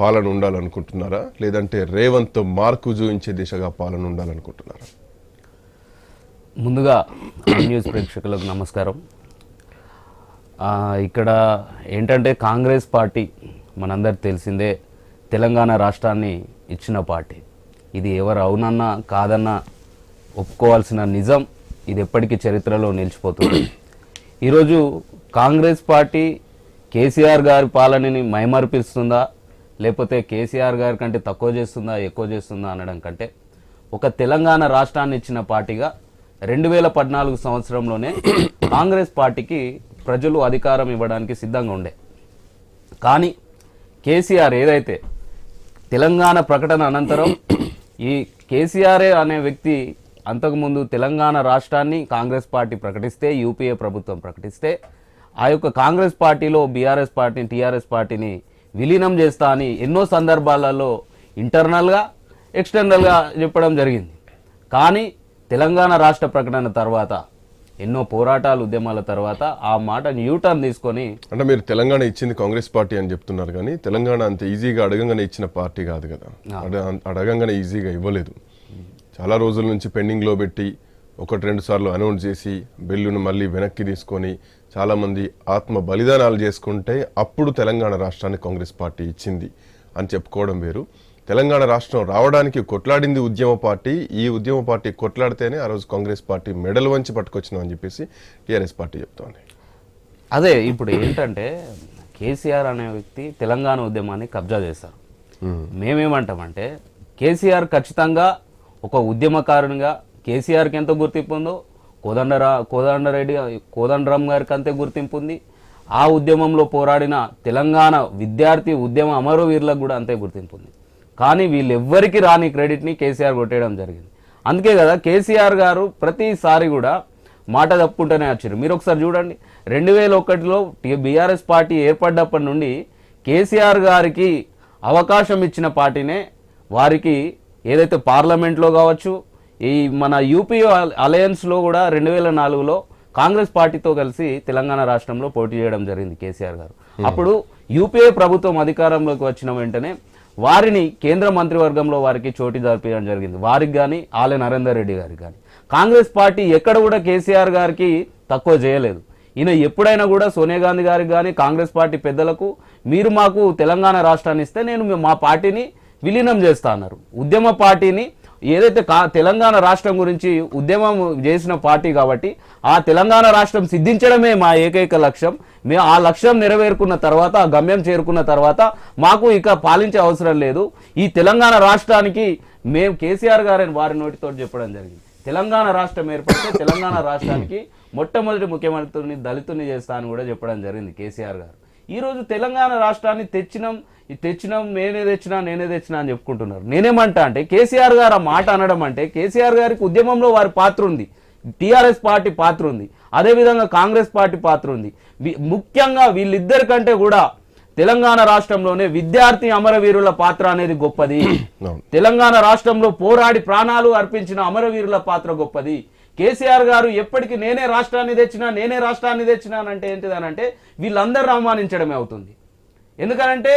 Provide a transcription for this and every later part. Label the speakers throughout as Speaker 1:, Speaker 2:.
Speaker 1: పాలన ఉండాలనుకుంటున్నారా? లేదంటే రేవంత్ మార్కు చూపించే దిశగా పాలన ఉండాలనుకుంటున్నారా?
Speaker 2: ముందుగా న్యూస్ ప్రేక్షకులకు నమస్కారం. ఇక్కడ ఏంటంటే కాంగ్రెస్ పార్టీ మనందరికి తెలిసిందే తెలంగాణ రాష్ట్రాన్ని ఇచ్చిన పార్టీ. ఇది ఎవరు అవునన్నా కాదన్నా ఒప్పుకోవాల్సిన నిజం ఇది ఎప్పటికీ చరిత్రలో నిలిచిపోతుంది. ఈరోజు కాంగ్రెస్ పార్టీ కేసీఆర్ గారి పాలనని మైమర్పిస్తుందా? లేకపోతే కేసీఆర్ గారి కంటే తక్కువ చేస్తుందా ఎక్కువ చేస్తుందా అనడం కంటే ఒక తెలంగాణ రాష్ట్రాన్ని ఇచ్చిన పార్టీగా రెండు వేల పద్నాలుగు సంవత్సరంలోనే కాంగ్రెస్ పార్టీకి ప్రజలు అధికారం ఇవ్వడానికి సిద్ధంగా ఉండే. కానీ కేసీఆర్ ఏదైతే తెలంగాణ ప్రకటన అనంతరం ఈ కేసీఆర్ఏ అనే వ్యక్తి అంతకుముందు తెలంగాణ రాష్ట్రాన్ని కాంగ్రెస్ పార్టీ ప్రకటిస్తే యూపీఏ ప్రభుత్వం ప్రకటిస్తే ఆ యొక్క కాంగ్రెస్ పార్టీలో బీఆర్ఎస్ పార్టీని టీఆర్ఎస్ పార్టీని విలీనం చేస్తా అని ఎన్నో సందర్భాలలో ఇంటర్నల్గా ఎక్స్టర్నల్గా చెప్పడం జరిగింది. కానీ తెలంగాణ రాష్ట్ర ప్రకటన తర్వాత ఎన్నో పోరాటాలు ఉద్యమాల తర్వాత ఆ మాట న్యూటర్న్ తీసుకొని
Speaker 1: అంటే మీరు తెలంగాణ ఇచ్చింది కాంగ్రెస్ పార్టీ అని చెప్తున్నారు కానీ తెలంగాణ అంత ఈజీగా అడగంగానే ఇచ్చిన పార్టీ కాదు కదా. అడ- అడగంగానే ఈజీగా ఇవ్వలేదు. చాలా రోజుల నుంచి పెండింగ్లో పెట్టి ఒకటి రెండు సార్లు అనౌన్స్ చేసి బిల్లును మళ్ళీ వెనక్కి తీసుకొని చాలామంది ఆత్మ బలిదానాలు చేసుకుంటే అప్పుడు తెలంగాణ రాష్ట్రాన్ని కాంగ్రెస్ పార్టీ ఇచ్చింది అని చెప్పుకోవడం వేరు. తెలంగాణ రాష్ట్రం రావడానికి కొట్లాడింది ఉద్యమ పార్టీ ఈ ఉద్యమ పార్టీ కొట్లాడితేనే ఆ రోజు కాంగ్రెస్ పార్టీ మెడల్ వంచి పట్టుకొచ్చినాం అని చెప్పేసి టీఆర్ఎస్ పార్టీ చెప్తోంది.
Speaker 2: అదే ఇప్పుడు ఏంటంటే కేసీఆర్ అనే వ్యక్తి తెలంగాణ ఉద్యమాన్ని కబ్జా చేశారు. మేమేమంటామంటే కేసీఆర్ ఖచ్చితంగా ఒక ఉద్యమకారునిగా కేసీఆర్కి ఎంత గుర్తింపు ఉందో కోదండరా కోదండరెడ్డి కోదండరామ్ గారికి అంతే గుర్తింపు ఉంది ఆ ఉద్యమంలో పోరాడిన తెలంగాణ విద్యార్థి ఉద్యమ అమరవీరులకు కూడా అంతే గుర్తింపు ఉంది కానీ వీళ్ళెవ్వరికి రాని క్రెడిట్ని కేసీఆర్ కొట్టేయడం జరిగింది. అందుకే కదా కేసీఆర్ గారు ప్రతిసారి కూడా మాట తప్పుకుంటూనే వచ్చారు మీరు ఒకసారి చూడండి రెండు వేల ఒకటిలో బీఆర్ఎస్ పార్టీ ఏర్పడ్డప్పటి నుండి కేసీఆర్ గారికి అవకాశం ఇచ్చిన పార్టీనే వారికి ఏదైతే పార్లమెంట్లో కావచ్చు ఈ మన యూపీ అలయన్స్లో కూడా రెండు వేల నాలుగులో కాంగ్రెస్ పార్టీతో కలిసి తెలంగాణ రాష్ట్రంలో పోటీ చేయడం జరిగింది కేసీఆర్ గారు. అప్పుడు యూపీఏ ప్రభుత్వం అధికారంలోకి వచ్చిన వెంటనే వారిని కేంద్ర మంత్రివర్గంలో వారికి చోటు జరిపించడం జరిగింది. వారికి కానీ ఆలే నరేందర్ రెడ్డి గారికి కానీ కాంగ్రెస్ పార్టీ ఎక్కడ కూడా కేసీఆర్ గారికి తక్కువ చేయలేదు. ఈయన ఎప్పుడైనా కూడా సోనియా గాంధీ గారికి కానీ కాంగ్రెస్ పార్టీ పెద్దలకు మీరు మాకు తెలంగాణ రాష్ట్రాన్ని ఇస్తే నేను మా పార్టీని విలీనం చేస్తా అన్నారు. ఉద్యమ పార్టీని ఏదైతే కా తెలంగాణ రాష్ట్రం గురించి ఉద్యమం చేసిన పార్టీ కాబట్టి ఆ తెలంగాణ రాష్ట్రం సిద్ధించడమే మా ఏకైక లక్ష్యం. మేము ఆ లక్ష్యం నెరవేరుకున్న తర్వాత ఆ గమ్యం చేరుకున్న తర్వాత మాకు ఇక పాలించే అవసరం లేదు. ఈ తెలంగాణ రాష్ట్రానికి మేము కేసీఆర్ గారిని వారి నోటితో చెప్పడం జరిగింది. తెలంగాణ రాష్ట్రం ఏర్పడితే తెలంగాణ రాష్ట్రానికి మొట్టమొదటి ముఖ్యమంత్రిని దళితుని చేస్తా అని కూడా చెప్పడం జరిగింది కేసీఆర్ గారు. ఈ రోజు తెలంగాణ రాష్ట్రాన్ని తెచ్చినాం తెచ్చినాం నేనే తెచ్చినా నేనే తెచ్చినా అని చెప్పుకుంటున్నారు. నేనేమంటా అంటే కేసీఆర్ గారు ఆ మాట అనడం అంటే కేసీఆర్ గారికి ఉద్యమంలో వారి పాత్ర ఉంది. టీఆర్ఎస్ పార్టీ పాత్ర ఉంది. అదేవిధంగా కాంగ్రెస్ పార్టీ పాత్ర ఉంది. ముఖ్యంగా వీళ్ళిద్దరికంటే కూడా తెలంగాణ రాష్ట్రంలోనే విద్యార్థి అమరవీరుల పాత్ర అనేది గొప్పది. తెలంగాణ రాష్ట్రంలో పోరాడి ప్రాణాలు అర్పించిన అమరవీరుల పాత్ర గొప్పది. కేసీఆర్ గారు ఎప్పటికీ నేనే రాష్ట్రాన్ని తెచ్చినా నేనే రాష్ట్రాన్ని తెచ్చినానంటే ఏంటిదనంటే వీళ్ళందరూ అవమానించడమే అవుతుంది. ఎందుకనంటే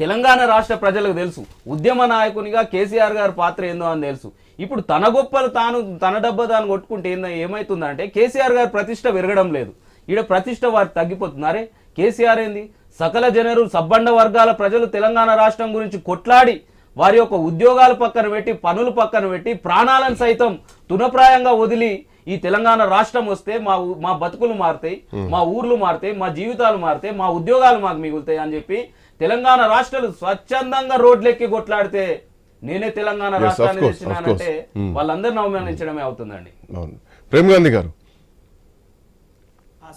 Speaker 2: తెలంగాణ రాష్ట్ర ప్రజలకు తెలుసు ఉద్యమ నాయకునిగా కేసీఆర్ గారి పాత్ర ఏందో అని తెలుసు. ఇప్పుడు తన గొప్పలు తాను తన డబ్బ తాను కొట్టుకుంటే ఏందో ఏమవుతుందంటే కేసీఆర్ గారి ప్రతిష్ట పెరగడం లేదు. ఈడ ప్రతిష్ట వారికి తగ్గిపోతున్నారే. కేసీఆర్ ఏంది? సకల జనరు సబ్బండ వర్గాల ప్రజలు తెలంగాణ రాష్ట్రం గురించి కొట్లాడి వారి యొక్క ఉద్యోగాలు పక్కన పెట్టి పనులు పక్కన పెట్టి ప్రాణాలను సైతం తునప్రాయంగా వదిలి ఈ తెలంగాణ రాష్ట్రం వస్తే మా మా బతుకులు మారుతాయి మా ఊర్లు మారుతాయి మా జీవితాలు మారుతాయి మా ఉద్యోగాలు మాకు మిగులుతాయి అని చెప్పి తెలంగాణ రాష్ట్రాలు స్వచ్ఛందంగా రోడ్లెక్కి కొట్లాడితే నేనే తెలంగాణ రాష్ట్రాన్ని తెచ్చినానంటే. వాళ్ళందరిని అవమానించడమే అవుతుందండి.
Speaker 1: ప్రేమ్ గాంధీ గారు